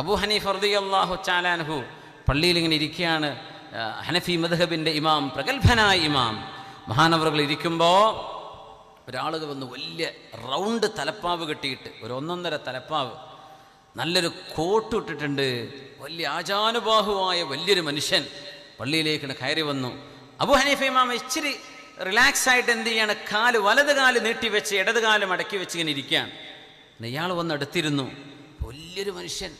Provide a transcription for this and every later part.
അബു ഹനീഫ് അള്ളാഹു ചാലാൻഹു പള്ളിയിൽ ഇങ്ങനെ ഇരിക്കുകയാണ്. ഹനഫി മദ്ഹബിന്റെ ഇമാം പ്രഗത്ഭനായ ഇമാം. മഹാനവറുകൾ ഇരിക്കുമ്പോൾ ഒരാളുകൾ വന്ന് വലിയ റൗണ്ട് തലപ്പാവ് കെട്ടിയിട്ട് ഒരു ഒന്നൊന്നര തലപ്പാവ് നല്ലൊരു കോട്ട് ഇട്ടിട്ടുണ്ട്. വലിയ ആചാനുബാഹുവായ വലിയൊരു മനുഷ്യൻ പള്ളിയിലേക്ക് കയറി വന്നു. അബു ഹനീഫ ഇമാം ഇച്ചിരി റിലാക്സ് ആയിട്ട് എന്ത് ചെയ്യാണ്? കാൽ വലത് കാൽ നീട്ടി വെച്ച് ഇടത് കാൽ മടക്കി വെച്ച് ഇങ്ങനെ ഇരിക്കുകയാണ്. ഇയാൾ വന്ന് അടുത്തിരുന്നു. വലിയൊരു മനുഷ്യൻ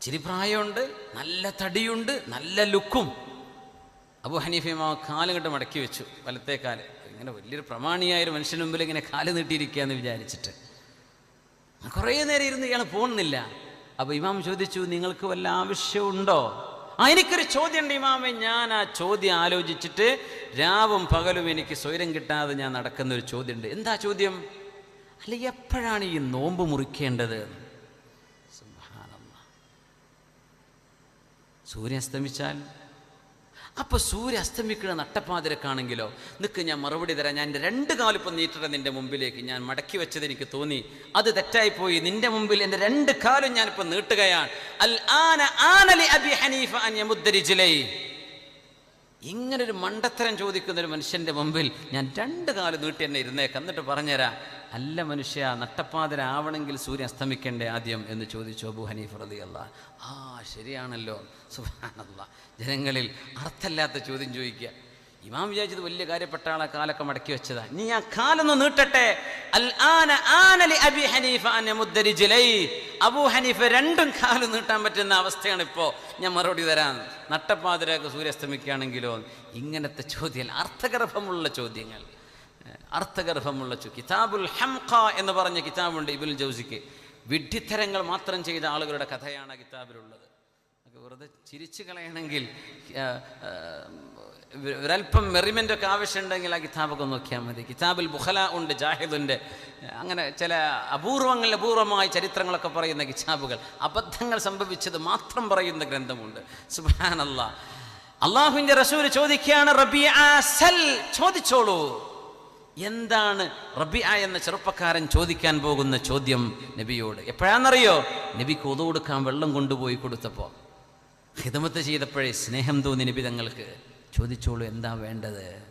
ഇച്ചിരി പ്രായമുണ്ട് നല്ല തടിയുണ്ട് നല്ല ലുക്കും. അബു ഹനീഫിമ കാൽ കണ്ട് മടക്കി വെച്ചു വലത്തെ കാൽ. ഇങ്ങനെ വലിയൊരു പ്രമാണിയായ ഒരു മനുഷ്യന് മുമ്പിൽ ഇങ്ങനെ കാൽ നീട്ടിയിരിക്കുക എന്ന് വിചാരിച്ചിട്ട് കുറേ നേരം ഇരുന്ന് ഇയാൾ പോകുന്നില്ല അപ്പോൾ ഇമാം ചോദിച്ചു നിങ്ങൾക്ക് വല്ല ആവശ്യമുണ്ടോ? ആ എനിക്കൊരു ചോദ്യമുണ്ട് ഇമാമെ. ഞാൻ ആ ചോദ്യം ആലോചിച്ചിട്ട് രാവും പകലും എനിക്ക് സ്വൈരം കിട്ടാതെ ഞാൻ നടക്കുന്ന ഒരു ചോദ്യമുണ്ട്. എന്താ ചോദ്യം? അല്ല എപ്പോഴാണ് ഈ നോമ്പ് മുറിക്കേണ്ടത്? സൂര്യൻ അസ്തമിച്ചാൽ? അപ്പൊ സൂര്യ അസ്തമിക്കുന്ന നട്ടപ്പാതിരക്കാണെങ്കിലോ നിൽക്ക് ഞാൻ മറുപടി തരാം. ഞാൻ എന്റെ രണ്ട് കാലിപ്പം നീട്ടട്ടെ നിന്റെ മുമ്പിലേക്ക് ഞാൻ മടക്കി വെച്ചത് എനിക്ക് തോന്നി. അത് തെറ്റായിപ്പോയി നിന്റെ മുമ്പിൽ എന്റെ രണ്ട് കാലും ഞാനിപ്പോൾ നീട്ടുകയാണ്. ആനലി അബി ഹനീഫ. ഇങ്ങനൊരു മണ്ടത്തരം ചോദിക്കുന്ന ഒരു മനുഷ്യന്റെ മുമ്പിൽ ഞാൻ രണ്ട് കാൽ നീട്ടി എന്നെ ഇരുന്നേക്ക്. എന്നിട്ട് പറഞ്ഞുതരാം. അല്ല മനുഷ്യ നട്ടപ്പാതിരാവണമെങ്കിൽ സൂര്യൻ അസ്തമിക്കണ്ടേ ആദ്യം എന്ന് ചോദിച്ചു അബു ഹനീഫ് റതി അല്ല ആ ശരിയാണല്ലോ. സുഹാനല്ല ജനങ്ങളിൽ അർത്ഥമില്ലാത്ത ചോദ്യം ചോദിക്കുക. ഇമാം വിചാരിച്ചത് വലിയ കാര്യപ്പെട്ട ആളെ കാലൊക്കെ മടക്കി വെച്ചതാ. ഇനി ഞാൻ കാലൊന്ന് നീട്ടട്ടെ. അബു ഹനീഫ് രണ്ടും കാലം നീട്ടാൻ പറ്റുന്ന അവസ്ഥയാണ് ഇപ്പോൾ ഞാൻ മറുപടി തരാൻ നട്ടപ്പാതിരൊക്കെ സൂര്യാസ്തമിക്കുകയാണെങ്കിലോ? ഇങ്ങനത്തെ ചോദ്യം അർത്ഥഗർഭമുള്ള ചോദ്യങ്ങൾ. അർത്ഥഗർഭമുള്ള ചു കിതാബുൽ ഹംഖ എന്ന് പറഞ്ഞ കിതാബുണ്ട് ഇബുൽ ജൗസിക്ക്. വിഡ്ഢിത്തരങ്ങൾ മാത്രം ചെയ്ത ആളുകളുടെ കഥയാണ് കിതാബിലുള്ളത്. വെറുതെ ചിരിച്ചു കളയണമെങ്കിൽ ഒരല്പം മെറിമെന്റ് ഒക്കെ ആവശ്യമുണ്ടെങ്കിൽ ആ കിതാബൊക്കെ നോക്കിയാൽ മതി. കിതാബിൽ ബുഹല ഉണ്ട് ജാഹിദുണ്ട്. അങ്ങനെ ചില അപൂർവങ്ങൾ അപൂർവമായ ചരിത്രങ്ങളൊക്കെ പറയുന്ന കിതാബുകൾ അബദ്ധങ്ങൾ സംഭവിച്ചത് മാത്രം പറയുന്ന ഗ്രന്ഥമുണ്ട്. സുബാനല്ല അള്ളാഹുവിന്റെ റസൂര് ചോദിക്കുകയാണ് സൽ ചോദിച്ചോളൂ. എന്താണ് റബിയ എന്ന ചെറുപ്പക്കാരൻ ചോദിക്കാൻ പോകുന്ന ചോദ്യം നബിയോട്. എപ്പോഴാണെന്നറിയോ നബിക്ക് ഒതു കൊടുക്കാൻ വെള്ളം കൊണ്ടുപോയി കൊടുത്തപ്പോൾ ഹിതമത്ത് ചെയ്തപ്പോഴേ സ്നേഹം തോന്നി നബി തങ്ങൾക്ക്. ചോദിച്ചോളൂ എന്താ വേണ്ടത്?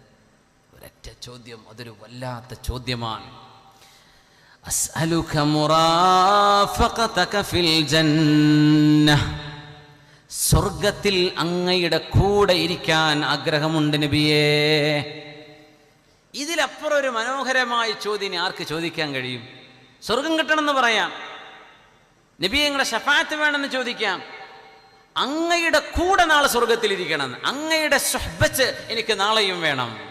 ഒരൊറ്റ ചോദ്യം അതൊരു വല്ലാത്ത ചോദ്യമാണ്. സ്വർഗത്തിൽ അങ്ങയുടെ കൂടെ ഇരിക്കാൻ ആഗ്രഹമുണ്ട് നബിയേ. ഇതിലപ്പുറം ഒരു മനോഹരമായ ചോദ്യം ആർക്ക് ചോദിക്കാൻ കഴിയും? സ്വർഗം കിട്ടണമെന്ന് പറയാം. നബിയെ നിങ്ങളുടെ ഷഫാത്ത് വേണമെന്ന് ചോദിക്കാം. അങ്ങയുടെ കൂടെ നാളെ സ്വർഗത്തിലിരിക്കണം അങ്ങയുടെ സ്വഹബത്ത് എനിക്ക് നാളെയും വേണം.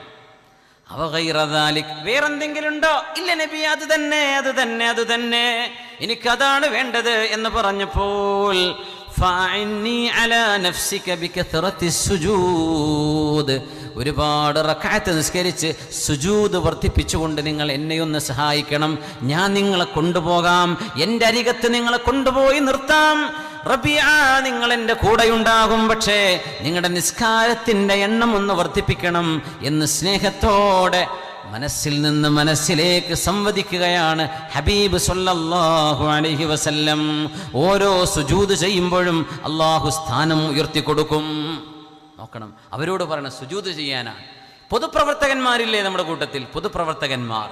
വേറെന്തെങ്കിലും ഉണ്ടോ? ഇല്ല നബി അത് തന്നെ അത് തന്നെ അത് തന്നെ. എനിക്കതാണ് വേണ്ടത് എന്ന് പറഞ്ഞപ്പോൾ ഫഅന്നി അലാ നഫ്സിക ബികത്റത്തി സുജൂദ്. ഒരുപാട് റക്കായത്ത് നിസ്കരിച്ച് സുജൂത് വർദ്ധിപ്പിച്ചുകൊണ്ട് നിങ്ങൾ എന്നെയൊന്ന് സഹായിക്കണം. ഞാൻ നിങ്ങളെ കൊണ്ടുപോകാം. എന്റെ അരികത്ത് നിങ്ങളെ കൊണ്ടുപോയി നിർത്താം. റബിയ നിങ്ങൾ എന്റെ കൂടെയുണ്ടാകും. പക്ഷേ നിങ്ങളുടെ നിസ്കാരത്തിന്റെ എണ്ണം ഒന്ന് വർദ്ധിപ്പിക്കണം എന്ന് സ്നേഹത്തോടെ മനസ്സിൽ നിന്ന് മനസ്സിലേക്ക് സംവദിക്കുകയാണ് ഹബീബ് സൊല്ലാഹു അലഹി വസല്ലം. ഓരോ സുജൂത് ചെയ്യുമ്പോഴും അള്ളാഹു സ്ഥാനം ഉയർത്തി കൊടുക്കും നോക്കണം. അവരോട് പറയണം സുജൂത് ചെയ്യാനാണ് പൊതുപ്രവർത്തകന്മാരില്ലേ നമ്മുടെ കൂട്ടത്തിൽ? പൊതുപ്രവർത്തകന്മാർ.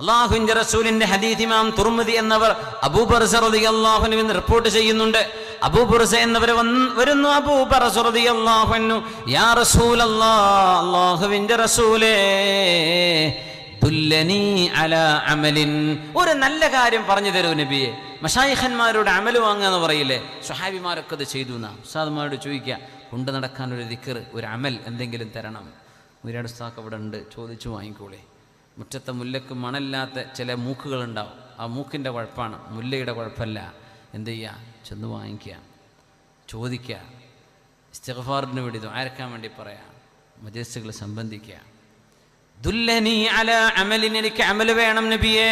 അള്ളാഹുവിന്റെ റസൂലിന്റെ ഹദീദിമാം തുർമുദി എന്നവർ അബൂബർസ റളിയല്ലാഹു അൻഹു റിപ്പോർട്ട് ചെയ്യുന്നുണ്ട്. അബൂബർസ എന്നവർ വരുന്നു അബൂബർസ റളിയല്ലാഹു അൻഹു. യാ റസൂലല്ലാഹ് അല്ലാഹുവിന്റെ റസൂലേ. ഒരു നല്ല കാര്യം പറഞ്ഞു തരൂ നബിയെ. മഷായിഖന്മാരോട് അമൽ വാങ്ങുക എന്ന് പറയില്ലേ? സുഹാബിമാരൊക്കെ അത് ചെയ്തു എന്നാ. ചോദിക്കുക കൊണ്ടു നടക്കാൻ ഒരു ദിക്കർ ഒരു അമൽ എന്തെങ്കിലും തരണം. ഉയരടുസ്ഥാക്ക് അവിടെ ഉണ്ട് ചോദിച്ചു വാങ്ങിക്കോളേ. മുറ്റത്തെ മുല്ലക്ക് മണല്ലാത്ത ചില മൂക്കുകളുണ്ടാവും. ആ മൂക്കിന്റെ കുഴപ്പമാണ് മുല്ലയുടെ കുഴപ്പമല്ല എന്ത് ചെയ്യുക ചെന്ന് വാങ്ങിക്കുക ചോദിക്കുക ഇസ്തഫാറിന് വേണ്ടി ദ്വാരക്കാൻ വേണ്ടി പറയാം. മജസ്സുകൾ സംബന്ധിക്കുക ദുല്ലനി അല അമലിന് എനിക്ക് അമൽ വേണം നബിയേ.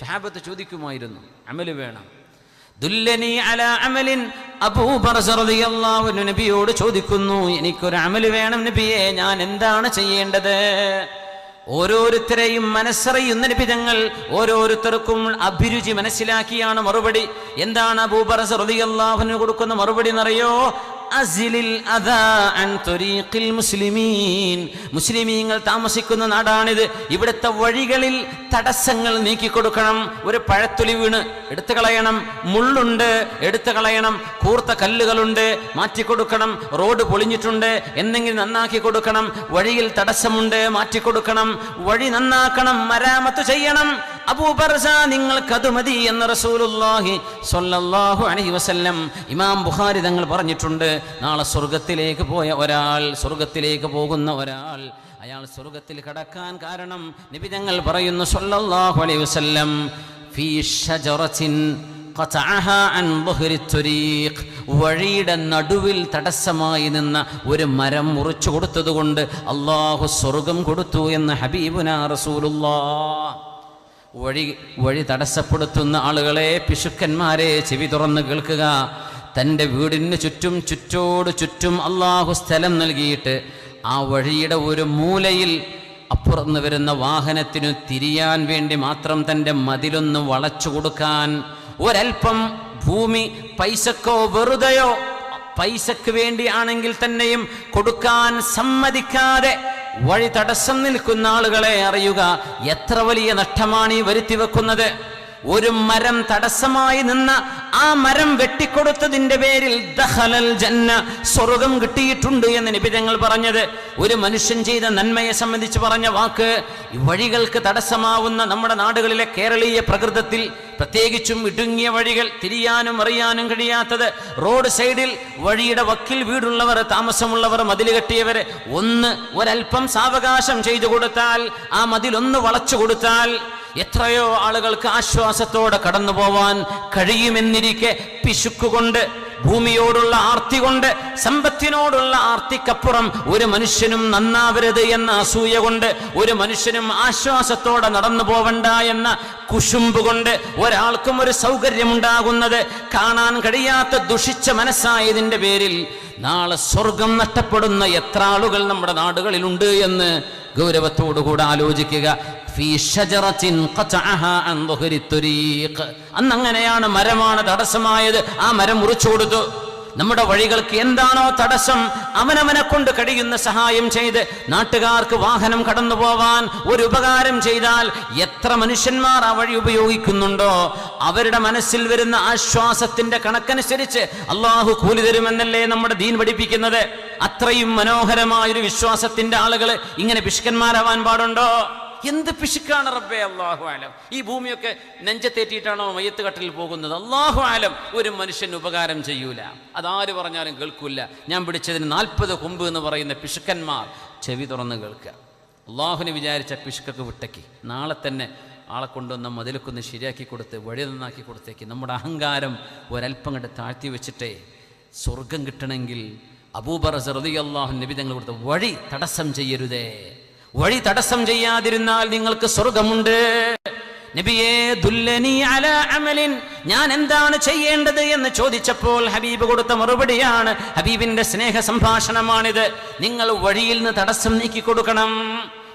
സഹാബത്ത് ചോദിക്കുമായിരുന്നു അമൽ വേണം. ദുല്ലനി അല അമലിൻ അബൂബർ റളിയല്ലാഹു അൻഹു നബിയോട് ചോദിക്കുന്നു എനിക്കൊരു അമൽ വേണം നബിയേ ഞാൻ എന്താണ് ചെയ്യേണ്ടത്? ഓരോരുത്തരെയും മനസ്സറിയുന്ന നിബിധങ്ങൾ ഓരോരുത്തർക്കും അഭിരുചി മനസ്സിലാക്കിയാണ് മറുപടി. എന്താണ് അബൂബർ റളിയല്ലാഹുവിന് കൊടുക്കുന്ന മറുപടി എന്നറിയോ? മുസ്ലിമീങ്ങൾ താമസിക്കുന്ന നാടാണിത്. ഇവിടുത്തെ വഴികളിൽ തടസ്സങ്ങൾ നീക്കിക്കൊടുക്കണം. ഒരു പഴത്തൊലി വീണ് എടുത്തു കളയണം. മുള്ളുണ്ട് എടുത്തു കളയണം. കൂർത്ത കല്ലുകളുണ്ട് മാറ്റിക്കൊടുക്കണം. റോഡ് പൊളിഞ്ഞിട്ടുണ്ട് എന്തെങ്കിലും നന്നാക്കി കൊടുക്കണം. വഴിയിൽ തടസ്സമുണ്ട് മാറ്റിക്കൊടുക്കണം. വഴി നന്നാക്കണം മരാമത്ത് ചെയ്യണം. അബൂബർസ നിങ്ങൾക്കത് മതി എന്ന് റസൂലുള്ളാഹി സ്വല്ലല്ലാഹു അലൈഹി വസല്ലം ഇമാം ബുഖാരി തങ്ങൾ പറഞ്ഞിട്ടുണ്ട് നാളെ സ്വർഗത്തിലേക്ക് പോയ ഒരാൾ സ്വർഗത്തിലേക്ക് പോകുന്ന ഒരാൾ അയാൾ സ്വർഗത്തിൽ കടക്കാൻ കാരണം നബി തങ്ങൾ പറയുന്നു സ്വല്ലല്ലാഹു അലൈഹി വസല്ലം ഫീ ഷജറത്തിൻ. വഴിയുടെ നടുവിൽ തടസ്സമായി നിന്ന ഒരു മരം മുറിച്ചു കൊടുത്തതുകൊണ്ട് അള്ളാഹു സ്വർഗം കൊടുത്തു എന്ന് ഹബീബുന റസൂലുള്ളാഹ് വഴി വഴി തടസ്സപ്പെടുത്തുന്ന ആളുകളെ പിശുക്കന്മാരെ ചെവി തുറന്ന് കേൾക്കുക. തന്റെ വീടിന് ചുറ്റും ചുറ്റോട് ചുറ്റും അള്ളാഹു സ്ഥലം നൽകിയിട്ട് ആ വഴിയുടെ ഒരു മൂലയിൽ അപ്പുറന്ന് വരുന്ന വാഹനത്തിനു തിരിയാൻ വേണ്ടി മാത്രം തന്റെ മതിലൊന്ന് വളച്ചു കൊടുക്കാൻ ഒരൽപ്പം ഭൂമി പൈസക്കോ വെറുതെയോ പൈസക്ക് വേണ്ടിയാണെങ്കിൽ തന്നെയും കൊടുക്കാൻ സമ്മതിക്കാതെ വഴി തടസ്സം നിൽക്കുന്ന ആളുകളെ അറിയുക. എത്ര വലിയ നഷ്ടമാണ് ഈ വരുത്തി വെക്കുന്നത് ഒരു മരം തടസ്സമായി നിന്ന ആ മരം വെട്ടിക്കൊടുത്തതിന്റെ പേരിൽ ദഹലൽ ജന്ന സ്വർഗം കിട്ടിയിട്ടുണ്ട് എന്ന് നിബിധങ്ങൾ പറഞ്ഞത്. ഒരു മനുഷ്യൻ ചെയ്ത നന്മയെ സംബന്ധിച്ച് പറഞ്ഞ വാക്ക് വഴികൾക്ക് തടസ്സമാവുന്ന നമ്മുടെ നാടുകളിലെ കേരളീയ പ്രകൃതത്തിൽ പ്രത്യേകിച്ചും ഇടുങ്ങിയ വഴികൾ തിരിയാനും അറിയാനും കഴിയാത്തത്. റോഡ് സൈഡിൽ വഴിയുടെ വക്കിൽ വീടുള്ളവർ താമസമുള്ളവർ മതിൽ കെട്ടിയവർ ഒന്ന് ഒരൽപ്പം സാവകാശം ചെയ്തു കൊടുത്താൽ ആ മതിലൊന്ന് വളച്ചു കൊടുത്താൽ എത്രയോ ആളുകൾക്ക് ആശ്വാസത്തോടെ കടന്നു പോവാൻ കഴിയുമെന്നിരിക്കെ പിശുക്കുകൊണ്ട് ഭൂമിയോടുള്ള ആർത്തി കൊണ്ട് സമ്പത്തിനോടുള്ള ആർത്തിക്കപ്പുറം ഒരു മനുഷ്യനും നന്നാവരുത് എന്ന അസൂയ കൊണ്ട് ഒരു മനുഷ്യനും ആശ്വാസത്തോടെ നടന്നു പോവണ്ട എന്ന കുശുമ്പ് കൊണ്ട് ഒരാൾക്കും ഒരു സൗകര്യമുണ്ടാകുന്നത് കാണാൻ കഴിയാത്ത ദുഷിച്ച മനസ്സായതിന്റെ പേരിൽ നാളെ സ്വർഗം നഷ്ടപ്പെടുന്ന എത്ര ആളുകൾ നമ്മുടെ നാടുകളിലുണ്ട് എന്ന് ഗൗരവത്തോടുകൂടെ ആലോചിക്കുക. അന്നങ്ങനെയാണ്. മരമാണ് തടസ്സമായത്. ആ മരം മുറിച്ചു കൊടുത്തു. നമ്മുടെ വഴികൾക്ക് എന്താണോ തടസ്സം അവനവനെ കൊണ്ട് കഴിയുന്ന സഹായം ചെയ്ത് നാട്ടുകാർക്ക് വാഹനം കടന്നു പോവാൻ ഒരു ഉപകാരം ചെയ്താൽ എത്ര മനുഷ്യന്മാർ ആ വഴി ഉപയോഗിക്കുന്നുണ്ടോ? അവരുടെ മനസ്സിൽ വരുന്ന ആശ്വാസത്തിന്റെ കണക്കനുസരിച്ച് അള്ളാഹു കൂലി തരുമെന്നല്ലേ നമ്മുടെ ദീൻ പഠിപ്പിക്കുന്നത്? അത്രയും മനോഹരമായൊരു വിശ്വാസത്തിന്റെ ആളുകൾ ഇങ്ങനെ പിഷ്കന്മാരാവാൻ പാടുണ്ടോ? എന്ത് പിശുക്കാണ് റബ്ബേ? അള്ളാഹു ആലം ഈ ഭൂമിയൊക്കെ നെഞ്ചത്തേറ്റിയിട്ടാണോ മയ്യത്ത് കട്ടിൽ പോകുന്നത്? അള്ളാഹു ആലം ഒരു മനുഷ്യന് ഉപകാരം ചെയ്യൂല. അതാര് പറഞ്ഞാലും കേൾക്കൂല. ഞാൻ പിടിച്ചതിന് നാൽപ്പത് കൊമ്പ് എന്ന് പറയുന്ന പിശുക്കന്മാർ. ചെവി തുറന്ന് കേൾക്കുക അള്ളാഹുവിനെ വിചാരിച്ച പിശുക്കൊക്കെ വിട്ടക്കി. നാളെ തന്നെ ആളെ കൊണ്ടുവന്ന് മതിലൊക്കൊന്ന് ശരിയാക്കി കൊടുത്ത് വഴി നന്നാക്കി കൊടുത്തേക്ക്. നമ്മുടെ അഹങ്കാരം ഒരല്പം കണ്ട് താഴ്ത്തി വെച്ചിട്ടേ സ്വർഗം കിട്ടണമെങ്കിൽ അബൂബർ സർദി അള്ളാഹു നബി തങ്ങൾ കൊടുത്ത വഴി തടസ്സം ചെയ്യരുതേ. വഴി തടസ്സം ചെയ്യാതിരുന്നാൽ നിങ്ങൾക്ക് സ്വർഗമുണ്ട്. നബിയേ ദുല്ലനി അല അമലിൻ. ഞാൻ എന്താണ് ചെയ്യേണ്ടത് എന്ന് ചോദിച്ചപ്പോൾ ഹബീബ് കൊടുത്ത മറുപടിയാണ് ഹബീബിന്റെ സ്നേഹ സംഭാഷണമാണിത്. നിങ്ങൾ വഴിയിൽ നിന്ന് തടസ്സം നീക്കി കൊടുക്കണം.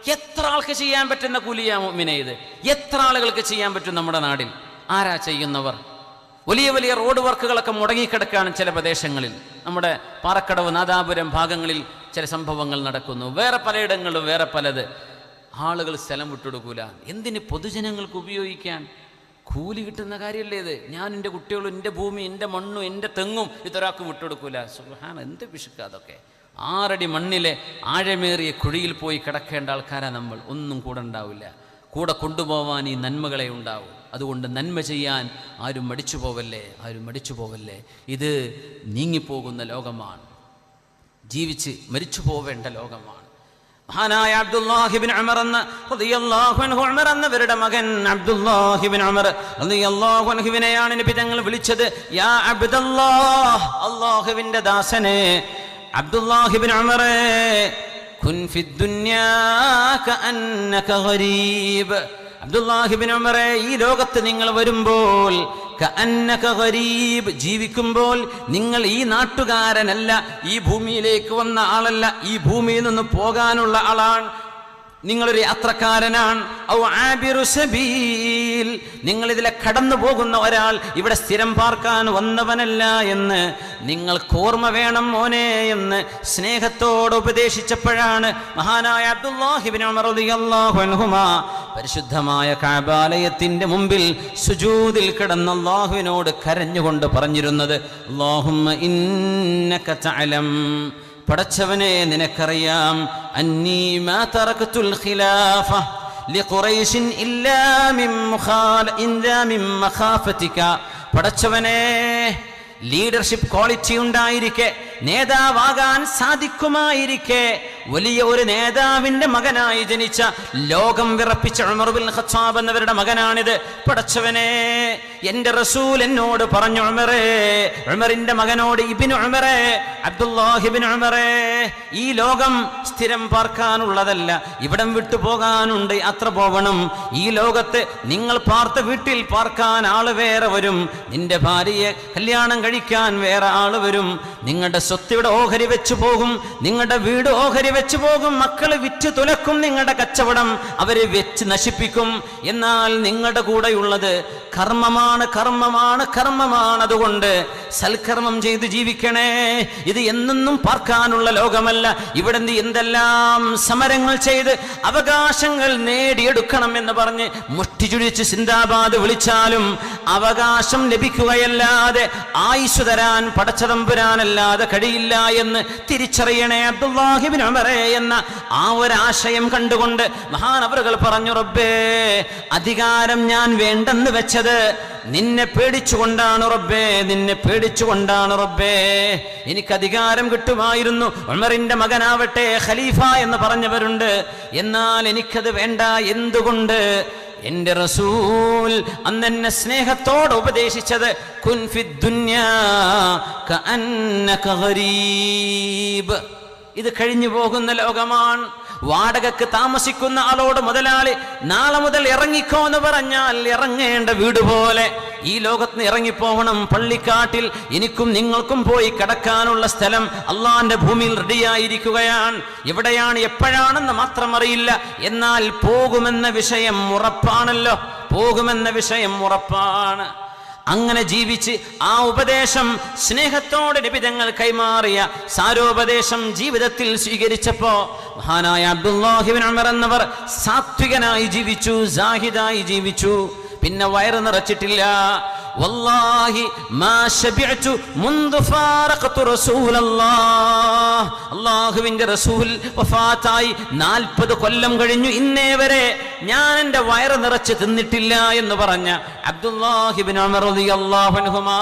എത്ര ആൾക്ക് ചെയ്യാൻ പറ്റുന്ന കൂലിയാ മുഅ്മിനെ ഇത്? എത്ര ആളുകൾക്ക് ചെയ്യാൻ പറ്റും നമ്മുടെ നാടിൽ? ആരാ ചെയ്യുന്നവർ? വലിയ വലിയ റോഡ് വർക്കുകളൊക്കെ മുടങ്ങിക്കിടക്കുകയാണ് ചില പ്രദേശങ്ങളിൽ. നമ്മുടെ പാറക്കടവ് നാദാപുരം ഭാഗങ്ങളിൽ ചില സംഭവങ്ങൾ നടക്കുന്നു. വേറെ പലയിടങ്ങളിലും വേറെ പലത്. ആളുകൾ സ്ഥലം വിട്ടുകൊടുക്കൂല. എന്തിന് പൊതുജനങ്ങൾക്ക് ഉപയോഗിക്കാൻ? കൂലി കിട്ടുന്ന കാര്യമല്ലേ ഇത്? ഞാൻ എന്റെ കുട്ടികളും എന്റെ ഭൂമി എന്റെ മണ്ണും എന്റെ തെങ്ങും ഇതൊരാൾക്ക് വിട്ടുകൊടുക്കൂല. സുഹാൻ എന്ത് പിശുക്ക അതൊക്കെ? ആറടി മണ്ണിലെ ആഴമേറിയ കുഴിയിൽ പോയി കിടക്കേണ്ട ആൾക്കാരാ നമ്മൾ. ഒന്നും കൂടെ ഉണ്ടാവില്ല. കൂടെ കൊണ്ടുപോവാൻ ഈ നന്മകളെ ഉണ്ടാവും. അതുകൊണ്ട് നന്മ ചെയ്യാൻ ആരും മടിച്ചു പോവല്ലേ? ആരും മടിച്ചു പോവല്ലേ? ഇത് നീങ്ങിപ്പോകുന്ന ലോകമാണ്. ജീവിച്ച് മരിച്ചു പോവേണ്ട ലോകമാണ്. മഹാനായ അബ്ദുല്ലാഹിബിൻ ഉമർ എന്ന അമർ എന്നവരുടെ മകൻ അബ്ദുല്ലാഹിബിൻ അമർ അൻഹുവിനെയാണ് നബി തങ്ങൾ വിളിച്ചത് യാ അബ്ദുല്ലാഹ് അള്ളാഹുവിന്റെ ദാസനെ അബ്ദുല്ലാഹിബിൻ അമറേ കുൻ അബ്ദുല്ലാഹിബിൻ ഉമറെ ഈ ലോകത്ത് നിങ്ങൾ വരുമ്പോൾ ജീവിക്കുമ്പോൾ നിങ്ങൾ ഈ നാട്ടുകാരനല്ല ഈ ഭൂമിയിലേക്ക് വന്ന ആളല്ല ഈ ഭൂമിയിൽ നിന്ന് പോകാനുള്ള ആളാണ്. നിങ്ങളൊരു യാത്രക്കാരനാണ്. ഔ ആബിറു സബീൽ. നിങ്ങൾ ഇതിലെ കടന്നു പോകുന്ന ഒരാൾ ഇവിടെ സ്ഥിരം പാർക്കാൻ വന്നവനല്ല എന്ന് നിങ്ങൾ ഓർമ്മ വേണം മോനെ എന്ന് സ്നേഹത്തോട് ഉപദേശിച്ചപ്പോഴാണ് മഹാനായ അബ്ദുല്ലാഹിബിൻ പരിശുദ്ധമായ കാബാലയത്തിന്റെ മുമ്പിൽ സുജൂതിൽ കിടന്ന അള്ളാഹുവിനോട് കരഞ്ഞുകൊണ്ട് പറഞ്ഞിരുന്നത് ഇന്നക തഅലം. പടച്ചവനെ നിനക്കറിയാം അന്നീ മാ തറക്തുൽ ഖിലാഫ. ലിഖുറൈശിൻ ഇല്ലാ മിൻ മുഖാല ഇല്ലാ മിൻ മഖാഫതിക പടച്ചവനെ ലീഡർഷിപ്പ് ക്വാളിറ്റി ഉണ്ടായിരിക്കെ നേതാവാകാൻ സാധിക്കുമായിരിക്കെ. വലിയ ഒരു നേതാവിന്റെ മകനായി ജനിച്ച ലോകം വിറപ്പിച്ച ഉമർ ബിൻ ഖത്താബ് എന്നവരുടെ മകനാണിത്. പടച്ചവനെ എന്റെ റസൂൽ എന്നോട് പറഞ്ഞു ഉമറേ ഉമറിന്റെ മകനോട് ഇബിൻ ഉമറേ അബ്ദുല്ലാഹിബിൻ ഉമറേ ഈ ലോകം സ്ഥിരം പാർക്കാനുള്ളതല്ല. ഇവിടം വിട്ടു പോകാനുണ്ട് അത്ര പോകണം ഈ ലോകത്ത് നിങ്ങൾ പാർത്ത വീട്ടിൽ പാർക്കാൻ ആൾ വേറെ വരും. നിന്റെ ഭാര്യയെ കല്യാണം കഴിക്കാൻ വേറെ ആൾ വരും. നിങ്ങളുടെ സ്വത്തിയുടെ ഓഹരി വെച്ചു പോകും നിങ്ങളുടെ വീട് ഓഹരി വെച്ചു പോകും മക്കൾ വിറ്റ് തുലക്കും നിങ്ങളുടെ കച്ചവടം അവരെ വെച്ച് നശിപ്പിക്കും. എന്നാൽ നിങ്ങളുടെ കൂടെയുള്ളത് കർമ്മമാണ് കർമ്മമാണ് കർമ്മമാണ് കർമ്മമാണ്. അതുകൊണ്ട് സൽക്കർമ്മം ചെയ്ത് ജീവിക്കണേ. ഇത് എന്നെന്നും പാർക്കാനുള്ള ലോകമല്ല. ഇവിടെ എന്തെല്ലാം സമരങ്ങൾ ചെയ്ത് അവകാശങ്ങൾ നേടിയെടുക്കണം എന്ന് പറഞ്ഞ് മുഷ്ടിചുഴിച്ച് സിന്ദാബാദ് വിളിച്ചാലും അവകാശം ലഭിക്കുകയല്ലാതെ ആയുസ് തരാൻ പടച്ചതമ്പുരാനല്ലാതെ കഴിയില്ല എന്ന് തിരിച്ചറിയണേ അബ്ദുല്ലാഹിബിൻ ഉമറേ എന്ന ആ ഒരാശയം കണ്ടുകൊണ്ട് മഹാനവറുകൾ പറഞ്ഞു റബ്ബേ അധികാരം ഞാൻ വേണ്ടെന്ന് വെച്ചത് നിന്നെ പേടിച്ചുകൊണ്ടാണ് റബ്ബേ നിന്നെ പേടിച്ചുകൊണ്ടാണ് റബ്ബേ. എനിക്ക് അധികാരം കിട്ടുമായിരുന്നു. ഉമറിന്റെ മകനാവട്ടെ ഖലീഫ എന്ന് പറഞ്ഞവരുണ്ട്. എന്നാൽ എനിക്കത് വേണ്ട. എന്തുകൊണ്ട്? എന്റെ റസൂൽ അന്ന് എന്നെ സ്നേഹത്തോട് ഉപദേശിച്ചത് ഇത് കഴിഞ്ഞു പോകുന്ന ലോകമാണ്. വാടകക്ക് താമസിക്കുന്ന ആളോട് മുതലാളി നാളെ മുതൽ ഇറങ്ങിക്കോ എന്ന് പറഞ്ഞാൽ ഇറങ്ങേണ്ട വീട് പോലെ. ഈ ലോകത്ത് ഇറങ്ങിപ്പോകണം. പള്ളിക്കാട്ടിൽ എനിക്കും നിങ്ങൾക്കും പോയി കിടക്കാനുള്ള സ്ഥലം അള്ളാന്റെ ഭൂമിയിൽ റെഡിയായിരിക്കുകയാണ്. എവിടെയാണ്? എപ്പോഴാണെന്ന് മാത്രം അറിയില്ല. എന്നാൽ പോകുമെന്ന വിഷയം ഉറപ്പാണല്ലോ. പോകുമെന്ന വിഷയം ഉറപ്പാണ്. അങ്ങനെ ജീവിച്ച് ആ ഉപദേശം സ്നേഹത്തോടെ ലഭിതങ്ങൾ കൈമാറിയ സാരോപദേശം ജീവിതത്തിൽ സ്വീകരിച്ചപ്പോ മഹാനായ അബ്ദുല്ലാഹിബിൻ ഉമർ എന്നവർ സാത്വികനായി ജീവിച്ചു ജാഹിദായി ജീവിച്ചു. പിന്നെ വയറ് നിറച്ചിട്ടില്ല. വല്ലാഹി മാ ശബിഅതു മുൻദു ഫാറഖതു റസൂലല്ലാഹ്. അല്ലാഹുവിന്റെ റസൂൽ വഫാത്തായി 40 കൊല്ലം കഴിഞ്ഞു ഇന്നേ വരെ ഞാൻ എന്റെ വയറ് നിറച്ച് തിന്നിട്ടില്ല എന്ന് പറഞ്ഞ അബ്ദുല്ലാഹിബിൻ ഉമർ റളിയല്ലാഹു അൻഹുമാ.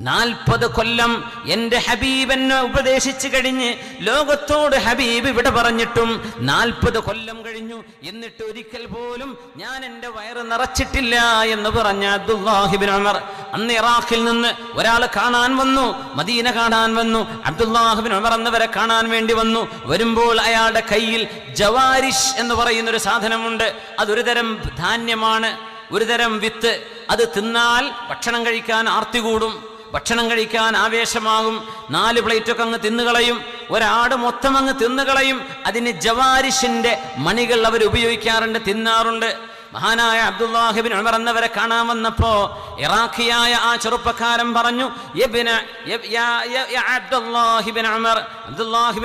നാൽപ്പത് കൊല്ലം എന്റെ ഹബീബെന്നെ ഉപദേശിച്ചു കഴിഞ്ഞ് ലോകത്തോട് ഹബീബ് ഇവിടെ പറഞ്ഞിട്ടും നാൽപ്പത് കൊല്ലം കഴിഞ്ഞു എന്നിട്ട് ഒരിക്കൽ പോലും ഞാൻ എന്റെ വയറ് നിറച്ചിട്ടില്ല എന്ന് പറഞ്ഞ അബ്ദുല്ലാഹിബിൻ ഉമർ അന്ന് ഇറാഖിൽ നിന്ന് ഒരാൾ കാണാൻ വന്നു മദീന കാണാൻ വന്നു അബ്ദുല്ലാഹിബിൻ ഉമർ എന്നവരെ കാണാൻ വേണ്ടി വന്നു. വരുമ്പോൾ അയാളുടെ കയ്യിൽ ജവാരിഷ് എന്ന് പറയുന്ന ഒരു സാധനമുണ്ട്. അതൊരു തരം ധാന്യമാണ് ഒരു തരം വിത്ത്. അത് തിന്നാൽ ഭക്ഷണം കഴിക്കാൻ ആർത്തി കൂടും. ഭക്ഷണം കഴിക്കാൻ ആവേശമാകും. നാല് പ്ലേറ്റൊക്കെ അങ്ങ് തിന്നുകളയും ഒരാട് മൊത്തം അങ്ങ് തിന്നുകളയും അതിന് ജവാരിഷിന്റെ മണികൾ അവർ ഉപയോഗിക്കാറുണ്ട് തിന്നാറുണ്ട്. മഹാനായ അബ്ദുല്ലാഹിബിൻ ഉമർ എന്നവരെ കാണാൻ വന്നപ്പോ ഇറാഖിയായ ആ ചെറുപ്പക്കാരൻ പറഞ്ഞു "യബ്ന യ- യ അബ്ദുല്ലാഹിബിൻ ഉമർ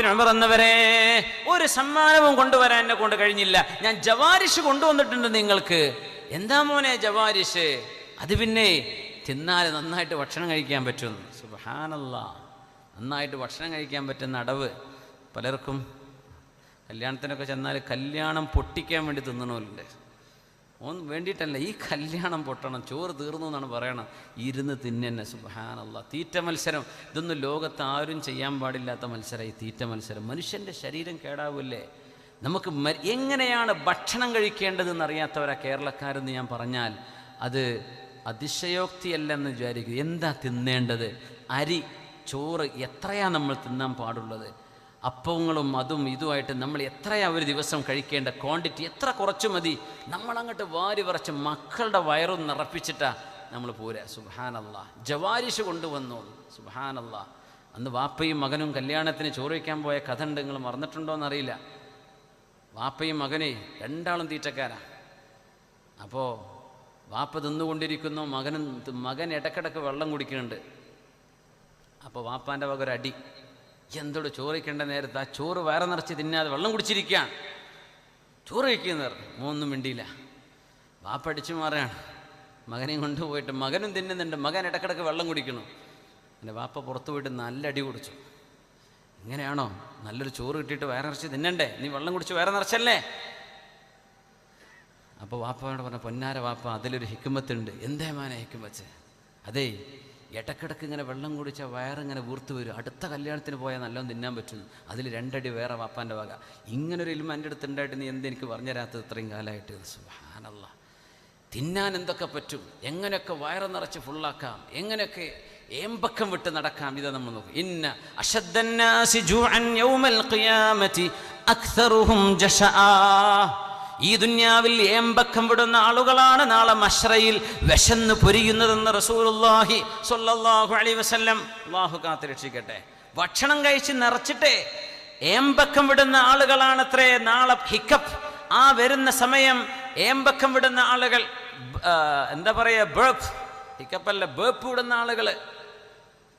ഉമർ എന്നവരെ ഒരു സമ്മാനവും കൊണ്ടുവരാൻ എന്നെ കൊണ്ട് കഴിഞ്ഞില്ല. ഞാൻ ജവാരിഷ് കൊണ്ടുവന്നിട്ടുണ്ട് നിങ്ങൾക്ക്. എന്താ മോനെ ജവാരിഷ്? അത് പിന്നെ തിന്നാൽ നന്നായിട്ട് ഭക്ഷണം കഴിക്കാൻ പറ്റും സുബഹാനല്ല. നന്നായിട്ട് ഭക്ഷണം കഴിക്കാൻ പറ്റുന്ന അടവ് പലർക്കും കല്യാണത്തിനൊക്കെ ചെന്നാൽ കല്യാണം പൊട്ടിക്കാൻ വേണ്ടി തിന്നണമല്ലേ ഓൻ വേണ്ടിയിട്ടല്ല ഈ കല്യാണം പൊട്ടണം ചോറ് തീർന്നു എന്നാണ് പറയണം ഇരുന്ന് തിന്നെ സുബഹാനല്ല. തീറ്റ മത്സരം ഇതൊന്നും ലോകത്ത് ആരും ചെയ്യാൻ പാടില്ലാത്ത മത്സരം ഈ തീറ്റ മത്സരം. മനുഷ്യന്റെ ശരീരം കേടാവില്ലേ? നമുക്ക് എങ്ങനെയാണ് ഭക്ഷണം കഴിക്കേണ്ടതെന്ന് അറിയാത്തവരാ കേരളക്കാരെന്ന് ഞാൻ പറഞ്ഞാൽ അത് അതിശയോക്തിയല്ലെന്ന് വിചാരിക്കും. എന്താ തിന്നേണ്ടത്? അരി ചോറ് എത്രയാ നമ്മൾ തിന്നാൻ പാടുള്ളത്? അപ്പങ്ങളും അതും ഇതുമായിട്ട് നമ്മൾ എത്രയാ ഒരു ദിവസം കഴിക്കേണ്ട ക്വാണ്ടിറ്റി എത്ര കുറച്ച് മതി? നമ്മളങ്ങോട്ട് വാരി വറച്ച് മക്കളുടെ വയറും നിറപ്പിച്ചിട്ടാ നമ്മൾ പോരാ. സുബാനല്ല ജവാരിഷ് കൊണ്ടുവന്നു. സുബാനല്ല അന്ന് വാപ്പയും മകനും കല്യാണത്തിന് ചോറ് വയ്ക്കാൻ പോയ കഥ ഉണ്ട്. നിങ്ങൾ മറന്നിട്ടുണ്ടോ എന്നറിയില്ല. വാപ്പയും മകനെ രണ്ടാളും തീറ്റക്കാരാ. അപ്പോൾ വാപ്പ തിന്നുകൊണ്ടിരിക്കുന്നു മകനും മകൻ ഇടക്കിടക്ക് വെള്ളം കുടിക്കുന്നുണ്ട്. അപ്പോൾ വാപ്പാന്റെ വക ഒരു അടി. എന്തോട് ചോറിക്കേണ്ട നേരത്ത് ആ ചോറ് വയറ നിറച്ച് തിന്നാതെ വെള്ളം കുടിച്ചിരിക്കുകയാണ് ചോറ് കഴിക്കുന്നവർ മൂന്നും മിണ്ടിയില്ല. വാപ്പ അടിച്ചു മാറുകയാണ് മകനെയും കൊണ്ടുപോയിട്ട് മകനും തിന്നുന്നുണ്ട് മകൻ ഇടക്കിടക്ക് വെള്ളം കുടിക്കണം എന്റെ വാപ്പ പുറത്തു പോയിട്ട് നല്ല അടി കുടിച്ചു. ഇങ്ങനെയാണോ നല്ലൊരു ചോറ് കിട്ടിയിട്ട് വയറ് നിറച്ച് തിന്നണ്ടേ? നീ വെള്ളം കുടിച്ച് വയറ് നിറച്ചല്ലേ? അപ്പോൾ വാപ്പാനോട് പറഞ്ഞ പൊന്നാര വാപ്പ അതിലൊരു ഹിക്കുമത്തുണ്ട്. എന്തേ മാന ഹിക്കുമച്ച് അതേ ഇടക്കിടക്ക് ഇങ്ങനെ വെള്ളം കുടിച്ചാൽ വയറിങ്ങനെ വീർത്ത് വരും. അടുത്ത കല്യാണത്തിന് പോയാൽ നല്ലോണം തിന്നാൻ പറ്റുന്നു അതിൽ രണ്ടടി വേറെ വാപ്പാന്റെ വക. ഇങ്ങനൊരു ഇൽമ എന്റെ അടുത്ത് ഉണ്ടായിട്ട് നീ എന്തെനിക്ക് പറഞ്ഞു തരാത്തത് ഇത്രയും കാലമായിട്ട് സുഹാനല്ല തിന്നാൻ എന്തൊക്കെ പറ്റും? എങ്ങനെയൊക്കെ വയറ് നിറച്ച് ഫുള്ളാക്കാം? എങ്ങനെയൊക്കെ ഏമ്പക്കം വിട്ട് നടക്കാം? ഇത് നമ്മൾ നോക്കും. ഇന്ന അശദ്ദന്നാസി ജൂഅൻ യൗമൽ ഈ ദുന്യാവിൽ ഏമ്പക്കം വിടുന്ന ആളുകളാണ് നാളെ മഷ്റയിൽ വിശന്ന് പൊരിയുന്നതെന്ന് റസൂലുള്ളാഹി സ്വല്ലല്ലാഹു അലൈഹി വസല്ലം അള്ളാഹു കാത്ത് രക്ഷിക്കട്ടെ. ഭക്ഷണം കഴിച്ച് നിറച്ചിട്ടേ ഏമ്പക്കം വിടുന്ന ആളുകളാണത്രേ. നാളെ ഹിക്കപ്പ് ആ വരുന്ന സമയം ഏമ്പക്കം വിടുന്ന ആളുകൾ എന്താ പറയുക ബേപ്പ് ഹിക്കപ്പല്ല ബേപ്പ് വിടുന്ന ആളുകൾ.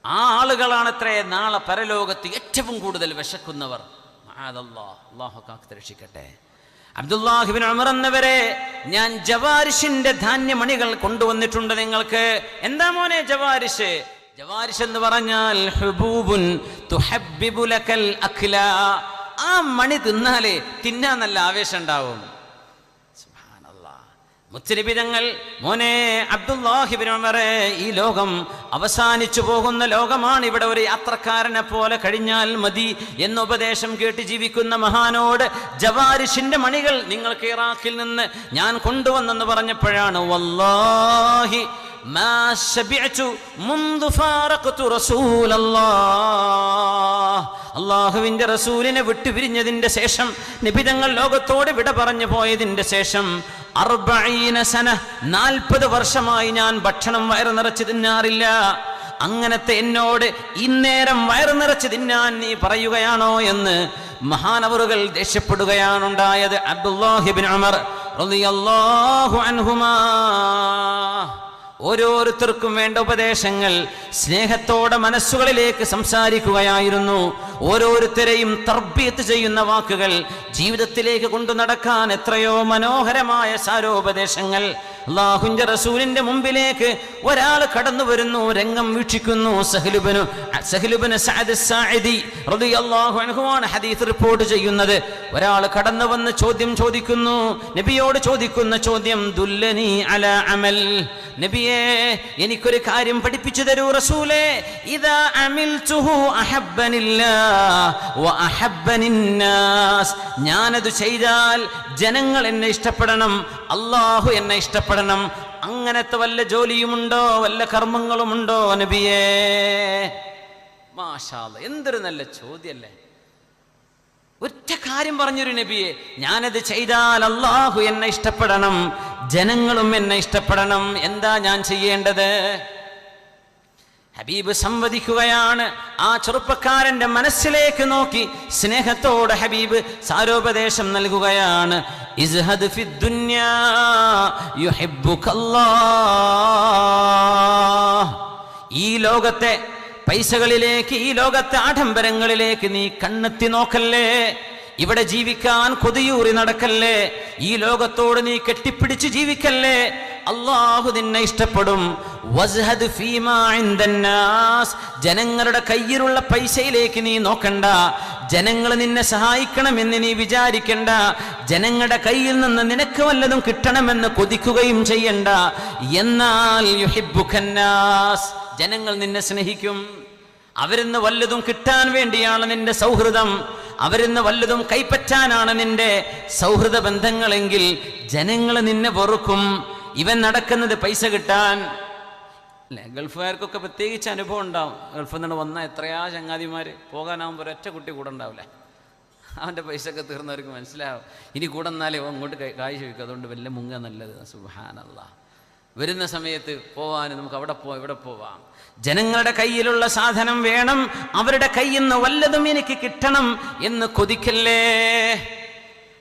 ആ ആളുകളാണത്രേ നാളെ പരലോകത്ത് ഏറ്റവും കൂടുതൽ വിശക്കുന്നവർ. അതല്ലാ അല്ലാഹു കാത്ത് രക്ഷിക്കട്ടെ. അബ്ദുല്ലാഹിബിൻ ഉമർ എന്നവരെ ഞാൻ ജവാരിഷിന്റെ ധാന്യമണികൾ കൊണ്ടുവന്നിട്ടുണ്ട് നിങ്ങൾക്ക്. എന്താ മോനെ ജവാരിഷ്? ജവാരിഷ് എന്ന് പറഞ്ഞാൽ ഹുബൂബുൻ തുഹബ്ബിബു ലക്കൽ അഖ്ല. ആ മണി തിന്നാലേ തിന്നാൻ നല്ല ആവേശം ഉണ്ടാവും. മുത്തരിബിതങ്ങൾ മോനെ അബ്ദുല്ലാഹിബിൻ ഉമറെ ഈ ലോകം അവസാനിച്ചു പോകുന്ന ലോകമാണ് ഇവിടെ ഒരു യാത്രക്കാരനെ പോലെ കഴിഞ്ഞാൽ മതി എന്ന ഉപദേശം കേട്ട് ജീവിക്കുന്ന മഹാനോട് ജവാരിഷിന്റെ മണികൾ നിങ്ങൾക്ക് ഇറാഖിൽ നിന്ന് ഞാൻ കൊണ്ടുവന്നെന്ന് പറഞ്ഞപ്പോഴാണ് വല്ലാഹി ما شبعت منذ فارقت رسول الله അള്ളാഹുവിന്റെ റസൂലിനെ വിട്ടുപിരിഞ്ഞതിന്റെ ശേഷം നിബിതങ്ങൾ ലോകത്തോട് വിട പറഞ്ഞു പോയതിന്റെ ശേഷം അർബഈന സന നാൽപ്പത് വർഷമായി ഞാൻ ഭക്ഷണം വയറ് നിറച്ച് തിന്നാറില്ല. അങ്ങനത്തെ എന്നോട് ഇന്നേരം വയറ് നിറച്ച് തിന്നാൻ നീ പറയുകയാണോ എന്ന് മഹാനവറുകൾ ദേഷ്യപ്പെടുകയാണുണ്ടായത് അൻഹുമാ. ഓരോരുത്തർക്കും വേണ്ട ഉപദേശങ്ങൾ സ്നേഹത്തോടെ മനസ്സുകളിലേക്ക് സംസാരിക്കുകയായിരുന്നു. ഓരോരുത്തരെയും തർബീത്ത് ചെയ്യുന്ന വാക്കുകൾ ജീവിതത്തിലേക്ക് കൊണ്ടു നടക്കാൻ എത്രയോ മനോഹരമായ സാരോപദേശങ്ങൾ അള്ളാഹുന്റെ റസൂലിന്റെ മുമ്പിലേക്ക് ഒരാൾ കടന്നു വരുന്നു രംഗം വീക്ഷിക്കുന്നു. സഹലുബനു സഹലുബന് അൻഹുവാണ് ഹദീസ് റിപ്പോർട്ട് ചെയ്യുന്നത്. ഒരാൾ കടന്നു വന്ന് ചോദ്യം ചോദിക്കുന്നു നബിയോട് ചോദിക്കുന്ന ചോദ്യം ദുല്ലനി അല അമൽ. നബിയെ എനിക്കൊരു കാര്യം പഠിപ്പിച്ചു തരൂ റസൂലേ. ഇതാ അമിൽതുഹു അഹബ്ബനില്ലാ. ഞാനത് ചെയ്താൽ ജനങ്ങൾ എന്നെ ഇഷ്ടപ്പെടണം അള്ളാഹു എന്നെ ഇഷ്ടപ്പെടണം. അങ്ങനത്തെ വല്ല ജോലിയുമുണ്ടോ? വല്ല കർമ്മങ്ങളുമുണ്ടോ നബിയേ? മാഷാല്ല എന്തൊരു നല്ല ചോദ്യല്ലേ? ഒറ്റ കാര്യം പറഞ്ഞൊരു നബിയെ ഞാനത് ചെയ്താൽ അള്ളാഹു എന്നെ ഇഷ്ടപ്പെടണം ജനങ്ങളും എന്നെ ഇഷ്ടപ്പെടണം. എന്താ ഞാൻ ചെയ്യേണ്ടത്? ഹബീബ് സംവദിക്കുകയാണ്. ആ ചെറുപ്പക്കാരന്റെ മനസ്സിലേക്ക് നോക്കി സ്നേഹത്തോടെ ഹബീബ് സാരോപദേശം നൽകുകയാണ്. ഇസ്ഹദ്. ഈ ലോകത്തെ പൈസകളിലേക്ക് ഈ ലോകത്തെ ആഡംബരങ്ങളിലേക്ക് നീ കണ്ണെത്തി നോക്കല്ലേ? ഇവിടെ ജീവിക്കാൻ കൊതിയൂറി നടക്കല്ലേ? ഈ ലോകത്തോട് നീ കെട്ടിപ്പിടിച്ച് ജീവിക്കല്ലേ? അള്ളാഹു നിന്നെ ഇഷ്ടപ്പെടും. ജനങ്ങളുടെ കയ്യിലുള്ള പൈസയിലേക്ക് നീ നോക്കണ്ട. ജനങ്ങൾ നിന്നെ സഹായിക്കണമെന്ന് നീ വിചാരിക്കണ്ട. ജനങ്ങളുടെ കയ്യിൽ നിന്ന് നിനക്ക് വല്ലതും കിട്ടണമെന്ന് കൊതിക്കുകയും ചെയ്യണ്ട. എന്നാൽ ജനങ്ങൾ നിന്നെ സ്നേഹിക്കും. അവരിന്ന് വല്ലതും കിട്ടാൻ വേണ്ടിയാണ് നിന്റെ സൗഹൃദം. അവരിന്ന് വല്ലതും കൈപ്പറ്റാനാണ് നിന്റെ സൗഹൃദ ബന്ധങ്ങളെങ്കിൽ ജനങ്ങൾ നിന്നെ വെറുക്കും. ഇവൻ നടക്കുന്നത് പൈസ കിട്ടാൻ. അല്ലേ? ഗൾഫുകാർക്കൊക്കെ പ്രത്യേകിച്ച് അനുഭവം ഉണ്ടാവും. ഗൾഫിൽ നിന്ന് വന്ന എത്രയാ ചങ്ങാതിമാർ പോകാനാവുമ്പോൾ ഒരൊറ്റ കുട്ടി കൂടെ ഉണ്ടാവില്ല? അവന്റെ പൈസ ഒക്കെ തീർന്നവർക്ക് മനസ്സിലാവും. ഇനി കൂടെ എന്നാലേ അങ്ങോട്ട് കാഴ്ച കായ് ചോദിക്കും. അതുകൊണ്ട് വല്ല മുങ്ങ നല്ലത്. സുഹാനല്ല വരുന്ന സമയത്ത് പോവാൻ നമുക്ക് അവിടെ പോവാം ഇവിടെ പോവാം. ജനങ്ങളുടെ കയ്യിലുള്ള സാധനം വേണം. അവരുടെ കയ്യിൽ നിന്ന് വല്ലതും എനിക്ക് കിട്ടണം എന്ന് കൊതിക്കല്ലേ?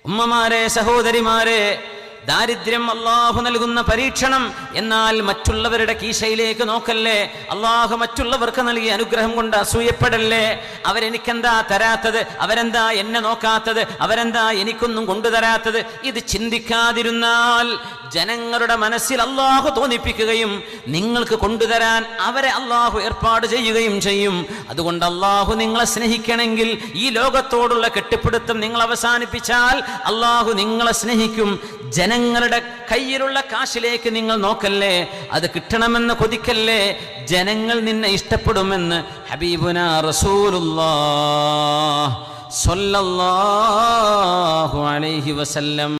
ഉമ്മമാരെ സഹോദരിമാരെ ദാരിദ്ര്യം അള്ളാഹു നൽകുന്ന പരീക്ഷണം. എന്നാൽ മറ്റുള്ളവരുടെ കീശയിലേക്ക് നോക്കല്ലേ? അള്ളാഹു മറ്റുള്ളവർക്ക് നൽകിയ അനുഗ്രഹം കൊണ്ട് അസൂയപ്പെടല്ലേ? അവരെനിക്കെന്താ തരാത്തത്? അവരെന്താ എന്നെ നോക്കാത്തത്? അവരെന്താ എനിക്കൊന്നും കൊണ്ടുതരാത്തത് ഇത് ചിന്തിക്കാതിരുന്നാൽ ജനങ്ങളുടെ മനസ്സിൽ അള്ളാഹു തോന്നിപ്പിക്കുകയും നിങ്ങൾക്ക് കൊണ്ടുതരാൻ അവരെ അള്ളാഹു ഏർപ്പാട് ചെയ്യുകയും ചെയ്യും. അതുകൊണ്ട് അള്ളാഹു നിങ്ങളെ സ്നേഹിക്കണമെങ്കിൽ ഈ ലോകത്തോടുള്ള കെട്ടിപ്പിടുത്തം നിങ്ങൾ അവസാനിപ്പിച്ചാൽ അള്ളാഹു നിങ്ങളെ സ്നേഹിക്കും. ജനങ്ങളുടെ കയ്യിലുള്ള കാശിലേക്ക് നിങ്ങൾ നോക്കല്ലേ? അത് കിട്ടണമെന്ന് കൊതിക്കല്ലേ? ജനങ്ങൾ നിന്നെ ഇഷ്ടപ്പെടുമെന്ന് ഹബീബുന റസൂലുല്ലാ അലൈഹി വസല്ലം